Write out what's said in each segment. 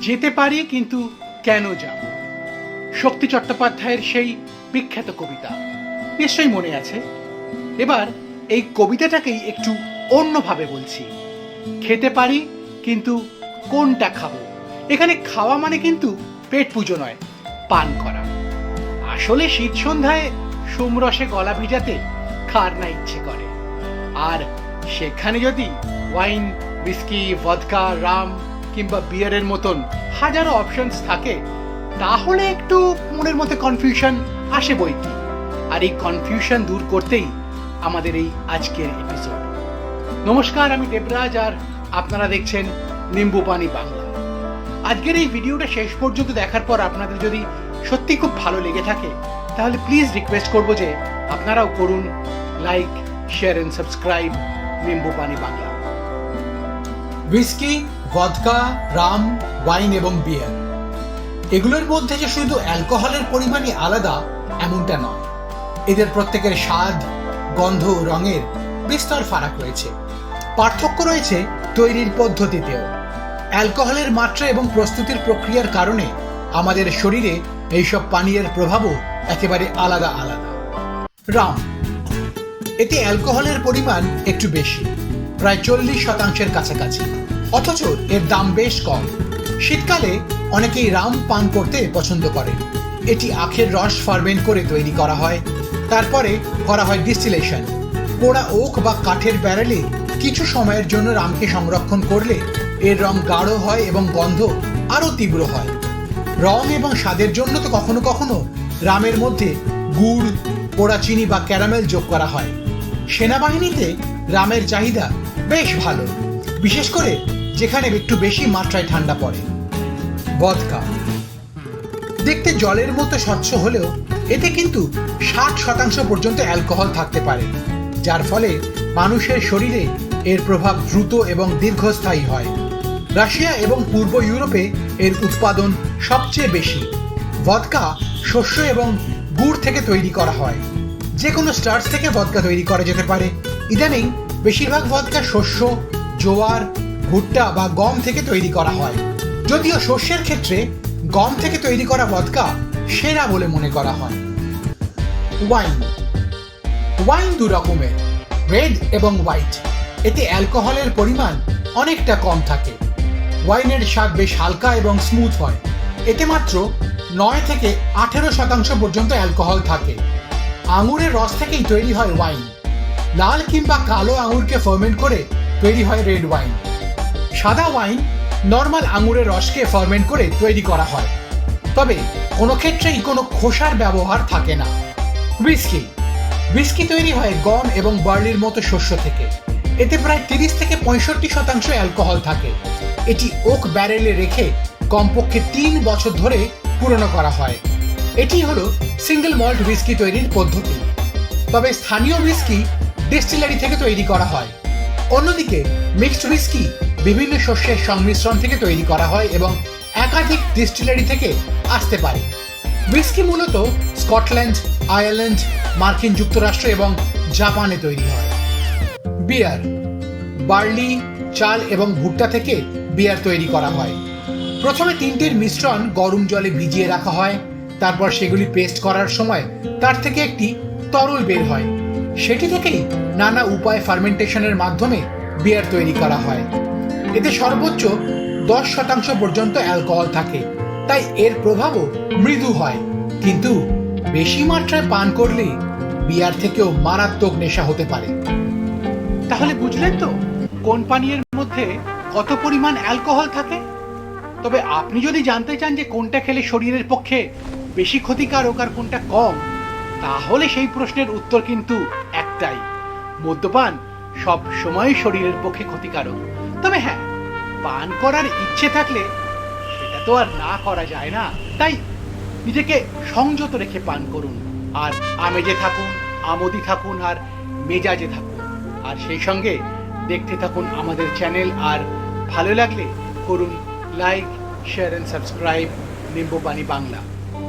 যেতে পারি, কিন্তু কেন যাব? শক্তি চট্টোপাধ্যায়ের সেই বিখ্যাত কবিতা নিশ্চয়ই মনে আছে? এবার এই কবিতাটাকেই একটু অন্যভাবে বলছি। খেতে পারি, কিন্তু কোনটা খাব? এখানে খাওয়া মানে কিন্তু পেট পুজো নয়, পান করা। আসলে শীত সন্ধ্যায় সোমরসে গলা ভিজাতে খার না ইচ্ছে করে। আর সেখানে যদি ওয়াইন বিস্কি ভদকা, রাম কিংবা বিয়ারের মতন হাজারো অপশনস থাকে, তাহলে একটু মনের মধ্যে কনফিউশন আসে বই কি? আর এই কনফিউশন দূর করতেই আমাদের এই আজকের এপিসোড নমস্কার, আমি দেবরাজ আর আপনারা দেখছেন নিম্বু পানি বাংলা। আজকের এই ভিডিওটা শেষ পর্যন্ত দেখার পর আপনাদের যদি সত্যি খুব ভালো লেগে থাকে, তাহলে প্লিজ রিকোয়েস্ট করব যে আপনারাও করুন like share and subscribe Nimbu Pani Bangla. Whisky vodka, rum, wine এবং বিয়ার। এগুলোর মধ্যে যে শুধু অ্যালকোহলের পরিমাণই আলাদা, এমনটা নয়। এদের প্রত্যেকের স্বাদ, গন্ধ, রঙের বিস্তর ফারাক রয়েছে। পার্থক্য রয়েছে তৈরির পদ্ধতিতেও। অ্যালকোহলের মাত্রা এবং প্রস্তুতির প্রক্রিয়ার কারণে আমাদের শরীরে এইসব পানীয়ের প্রভাবও একেবারে আলাদা আলাদা। রাম, এতে অ্যালকোহলের পরিমাণ একটু বেশি, প্রায় চল্লিশ শতাংশের কাছাকাছি। অথচ এর দাম বেশ কম। শীতকালে অনেকেই রাম পান করতে পছন্দ করে এটি আখের রস ফার্মেন্ট করে তৈরি করা হয়। তারপরে করা হয় ডিস্টিলেশন পোড়া ওক বা কাঠের ব্যারেলে কিছু সময়ের জন্য রামকে সংরক্ষণ করলে এর রং গাঢ় হয় এবং গন্ধ আরও তীব্র হয়। রং এবং স্বাদের জন্য তো কখনো কখনো রামের মধ্যে গুড়, পোড়া চিনি বা ক্যারামেল যোগ করা হয়। সেনাবাহিনীতে রামের চাহিদা বেশ ভালো। বিশেষ করে যেখানে একটু বেশি মাত্রায় ঠান্ডা পড়ে। বদকা দেখতে জলের মতো স্বচ্ছ হলেও এতে কিন্তু ষাট শতাংশ পর্যন্ত অ্যালকোহল থাকতে পারে, যার ফলে মানুষের শরীরে এর প্রভাব দ্রুত এবং দীর্ঘস্থায়ী হয়। রাশিয়া এবং পূর্ব ইউরোপে এর উৎপাদন সবচেয়ে বেশি। ভদকা শস্য এবং গুড় থেকে তৈরি করা হয়। যে কোনো স্টার্চ থেকে ভদকা তৈরি করা যেতে পারে। ইদানিং বেশিরভাগ ভদকা শস্য, জোয়ার ভুট্টা বা গম থেকে তৈরি করা হয়। যদিও শস্যের ক্ষেত্রে গম থেকে তৈরি করা ভদকা সেরা বলে মনে করা হয়। ওয়াইন। ওয়াইন দু রকমের, রেড এবং হোয়াইট। এতে অ্যালকোহলের পরিমাণ অনেকটা কম থাকে। ওয়াইনের স্বাদ বেশ হালকা এবং স্মুথ হয়। এতে মাত্র নয় থেকে আঠেরো শতাংশ পর্যন্ত অ্যালকোহল থাকে। আঙুরের রস থেকেই তৈরি হয় ওয়াইন। লাল কিংবা কালো আঙুরকে ফার্মেন্ট করে তৈরি হয় রেড ওয়াইন সাদা ওয়াইন নর্মাল আঙুরের রসকে ফার্মেন্ট করে তৈরি করা হয়। তবে কোনো ক্ষেত্রেই কোনো খোসার ব্যবহার থাকে না। হুইস্কি হুইস্কি তৈরি হয় গম এবং বার্লির মতো শস্য থেকে। এতে প্রায় তিরিশ থেকে পঁয়ষট্টি শতাংশ অ্যালকোহল থাকে। এটি ওক ব্যারেলে রেখে কমপক্ষে তিন বছর ধরে পুরনো করা হয়। এটি হলো সিঙ্গেল মল্ট হুইস্কি তৈরির পদ্ধতি। তবে স্থানীয় হুইস্কি ডিস্টিলারি থেকে তৈরি করা হয়। অন্যদিকে মিক্সড হুইস্কি বিভিন্ন শস্যের সংমিশ্রণ থেকে তৈরি করা হয় এবং একাধিক ডিস্টিলারি থেকে আসতে পারে। হুইস্কি মূলত স্কটল্যান্ড, আয়ারল্যান্ড, মার্কিন যুক্তরাষ্ট্র এবং জাপানে তৈরি হয়। বিয়ার, বার্লি, চাল এবং ভুট্টা থেকে বিয়ার তৈরি করা হয়। প্রথমে তিনটির মিশ্রণ গরম জলে ভিজিয়ে রাখা হয়, তারপর সেগুলি পেস্ট করার সময় তার থেকে একটি তরল বের হয়। সেটি থেকেই নানা উপায় ফার্মেন্টেশনের মাধ্যমে বিয়ার তৈরি করা হয়। এতে সর্বোচ্চ দশ শতাংশ পর্যন্ত অ্যালকোহল থাকে। তাই এর প্রভাবও মৃদু হয়। কিন্তু বেশি মাত্রায় পান করলে বিয়ার থেকেও মারাত্মক নেশা হতে পারে। তাহলে বুঝলেন তো, কোন পানীয়ের মধ্যে কত পরিমাণ অ্যালকোহল থাকে? তবে আপনি যদি জানতে চান যে কোনটা খেলে শরীরের পক্ষে বেশি ক্ষতিকারক আর কোনটা কম, তাহলে সেই প্রশ্নের উত্তর কিন্তু একটাই। মদ্যপান সব সময় শরীরের পক্ষে ক্ষতিকারক। তবে হ্যাঁ পান করার ইচ্ছে থাকলে সেটা তো আর না করা যায় না। তাই নিজেকে সংযত রেখে পান করুন। আর আমেজে থাকুন, আমোদি থাকুন, আর মেজাজে থাকুন। আর সেই সঙ্গে দেখতে থাকুন আমাদের চ্যানেল। আর ভালো লাগলে করুন like, share and subscribe. Nimbu Pani Bangla,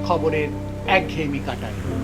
খবরের একঘেয়েমি কাটায়।